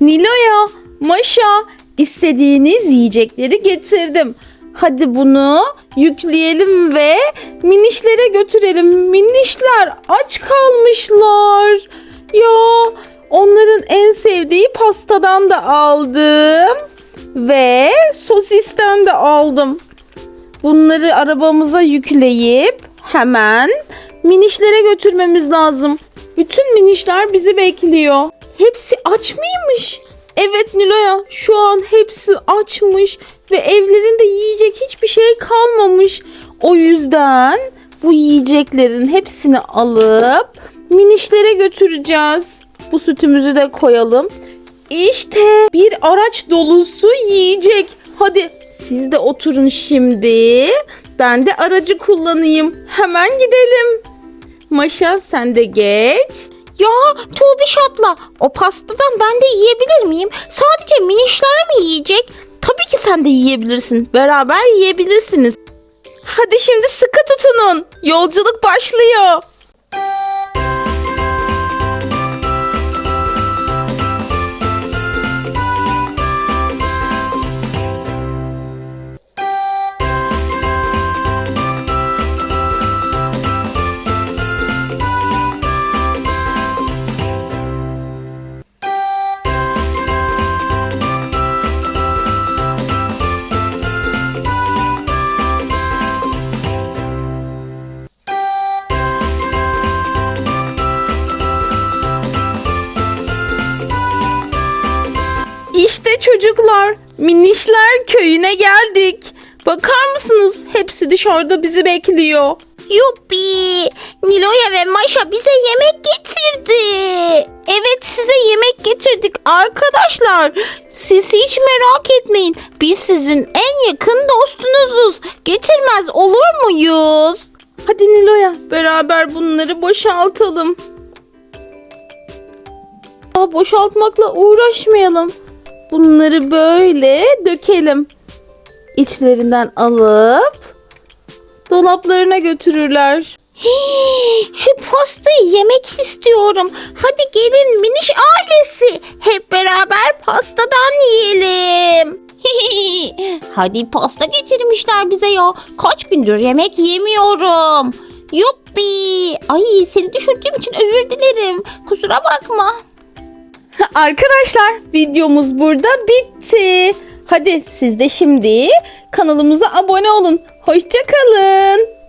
Nilo'ya, Maşa istediğiniz yiyecekleri getirdim. Hadi bunu yükleyelim ve minişlere götürelim. Minişler aç kalmışlar. Ya onların en sevdiği pastadan da aldım. Ve sosisten de aldım. Bunları arabamıza yükleyip hemen minişlere götürmemiz lazım. Bütün minişler bizi bekliyor. Hepsi aç mıymış? Evet Nilo'ya şu an hepsi açmış ve evlerinde yiyecek hiçbir şey kalmamış. O yüzden bu yiyeceklerin hepsini alıp minişlere götüreceğiz. Bu sütümüzü de koyalım. İşte bir araç dolusu yiyecek. Hadi siz de oturun şimdi. Ben de aracı kullanayım. Hemen gidelim. Maşa sen de geç. Ya Tuğbiş abla o pastadan ben de yiyebilir miyim? Sadece minişler mi yiyecek? Tabii ki sen de yiyebilirsin. Beraber yiyebilirsiniz. Hadi şimdi sıkı tutunun. Yolculuk başlıyor. Çocuklar, minişler köyüne geldik. Bakar mısınız? Hepsi dışarıda bizi bekliyor. Yuppi! Niloya ve Maşa bize yemek getirdi. Evet size yemek getirdik arkadaşlar. Siz hiç merak etmeyin. Biz sizin en yakın dostunuzuz. Getirmez olur muyuz? Hadi Nilo'ya beraber bunları boşaltalım. Daha boşaltmakla uğraşmayalım. Bunları böyle dökelim. İçlerinden alıp dolaplarına götürürler. Hii, Şu pastayı yemek istiyorum. Hadi gelin miniş ailesi. Hep beraber pastadan yiyelim. Hadi pasta getirmişler bize ya. Kaç gündür yemek yemiyorum. Yuppi. Ay seni düşürdüğüm için özür dilerim. Kusura bakma. Arkadaşlar videomuz burada bitti. Hadi siz de şimdi kanalımıza abone olun. Hoşçakalın.